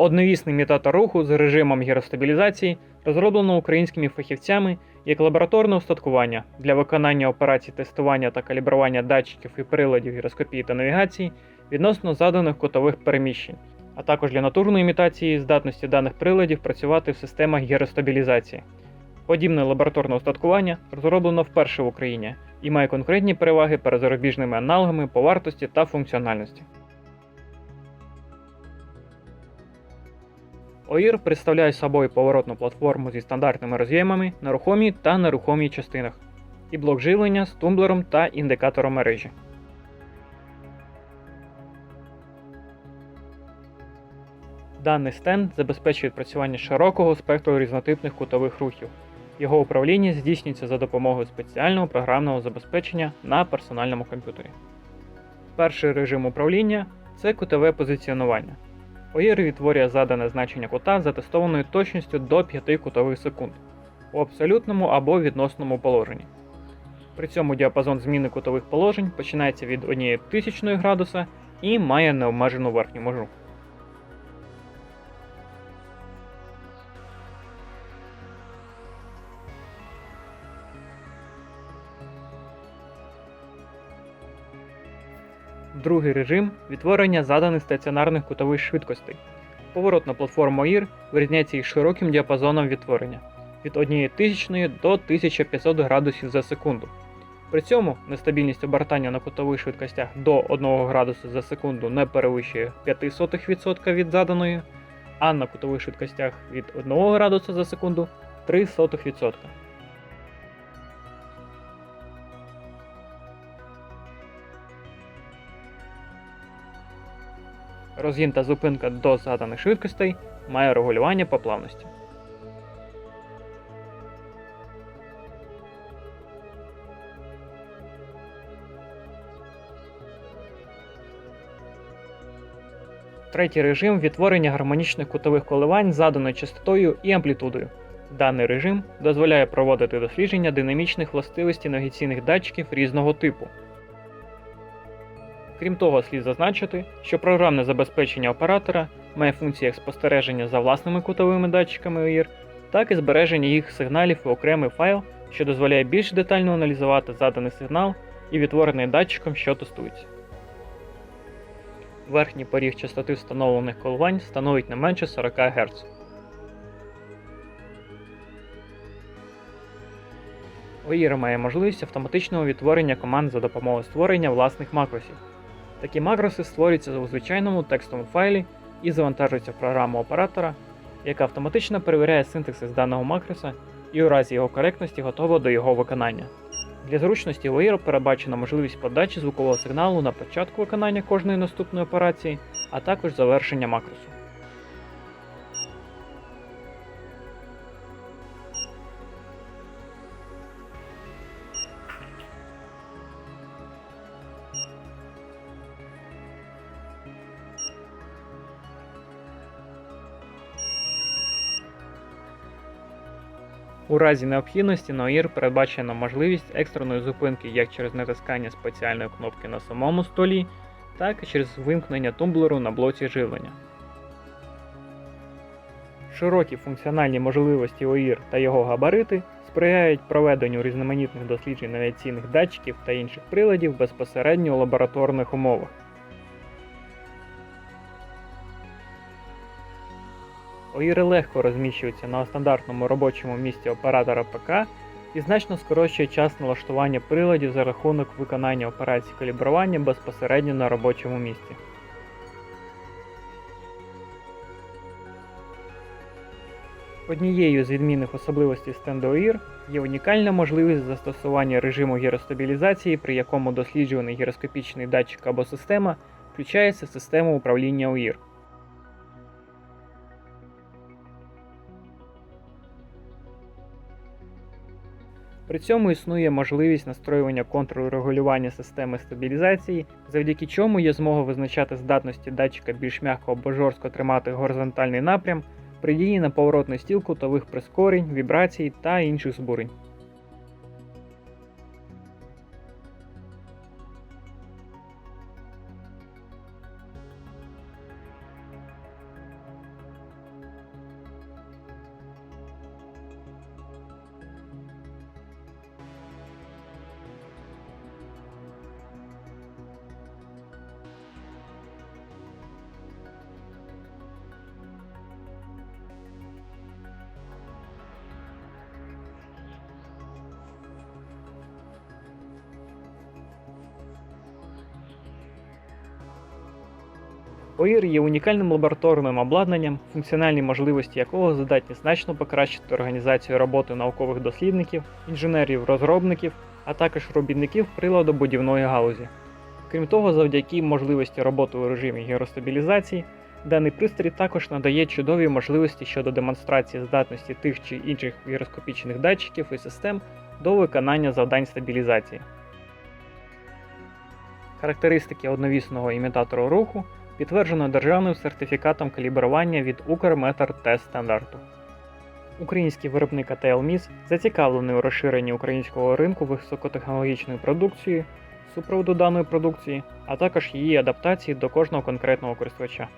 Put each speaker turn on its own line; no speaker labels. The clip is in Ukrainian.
Одновісний імітатор руху з режимом гіростабілізації розроблено українськими фахівцями як лабораторне устаткування для виконання операцій тестування та калібрування датчиків і приладів гіроскопії та навігації відносно заданих кутових переміщень, а також для натурної імітації здатності даних приладів працювати в системах гіростабілізації. Подібне лабораторне устаткування розроблено вперше в Україні і має конкретні переваги перед зарубіжними аналогами по вартості та функціональності. ОІР представляє собою поворотну платформу зі стандартними роз'ємами на рухомій та нерухомій частинах, і блок живлення з тумблером та індикатором мережі. Даний стенд забезпечує відпрацювання широкого спектру різнотипних кутових рухів. Його управління здійснюється за допомогою спеціального програмного забезпечення на персональному комп'ютері. Перший режим управління це кутове позиціонування. ОІР відтворює задане значення кута з затестованою точністю до 5 кутових секунд у абсолютному або відносному положенні. При цьому діапазон зміни кутових положень починається від 1 тисячної градуса і має необмежену верхню межу. Другий режим відтворення заданих стаціонарних кутових швидкостей. Поворотна платформа ОІР вирізняється їх широким діапазоном відтворення від 1000 до 1500 градусів за секунду. При цьому нестабільність обертання на кутових швидкостях до 1 градуса за секунду не перевищує 0,05% від заданої, а на кутових швидкостях від 1 градуса за секунду 0,03%. Розгін та зупинка до заданих швидкостей має регулювання по плавності. Третій режим відтворення гармонічних кутових коливань заданою частотою і амплітудою. Даний режим дозволяє проводити дослідження динамічних властивостей навігаційних датчиків різного типу. Крім того, слід зазначити, що програмне забезпечення оператора має функції як спостереження за власними кутовими датчиками ОІР, так і збереження їх сигналів у окремий файл, що дозволяє більш детально аналізувати заданий сигнал і відтворений датчиком, що тестується. Верхній поріг частоти встановлених коливань становить не менше 40 Гц. ОІР має можливість автоматичного відтворення команд за допомогою створення власних макросів. Такі макроси створюються у звичайному текстовому файлі і завантажуються в програму оператора, яка автоматично перевіряє синтаксис даного макроса і у разі його коректності готова до його виконання. Для зручності OIR передбачена можливість подачі звукового сигналу на початку виконання кожної наступної операції, а також завершення макросу. У разі необхідності на OIR передбачена можливість екстреної зупинки як через натискання спеціальної кнопки на самому столі, так і через вимкнення тумблеру на блоці живлення. Широкі функціональні можливості OIR та його габарити сприяють проведенню різноманітних досліджень навігаційних датчиків та інших приладів безпосередньо у лабораторних умовах. OIR легко розміщується на стандартному робочому місці оператора ПК і значно скорочує час налаштування приладів за рахунок виконання операцій калібрування безпосередньо на робочому місці. Однією з відмінних особливостей стенду OIR є унікальна можливість застосування режиму гіростабілізації, при якому досліджуваний гіроскопічний датчик або система включається в систему управління OIR. При цьому існує можливість настроювання контуру регулювання системи стабілізації, завдяки чому є змога визначати здатності датчика більш м'яко або жорстко тримати горизонтальний напрям при дії на поворотну стіл кутових прискорень, вібрацій та інших збурень. ОІР є унікальним лабораторним обладнанням, функціональні можливості якого здатні значно покращити організацію роботи наукових дослідників, інженерів-розробників, а також робітників приладобудівної галузі. Крім того, завдяки можливості роботи у режимі гіростабілізації, даний пристрій також надає чудові можливості щодо демонстрації здатності тих чи інших гіроскопічних датчиків і систем до виконання завдань стабілізації. Характеристики одновісного імітатору руху підтверджено державним сертифікатом калібрування від Укрметр-тест стандарту. Український виробник MIS зацікавлений у розширенні українського ринку високотехнологічної продукції, супроводу даної продукції, а також її адаптації до кожного конкретного користувача.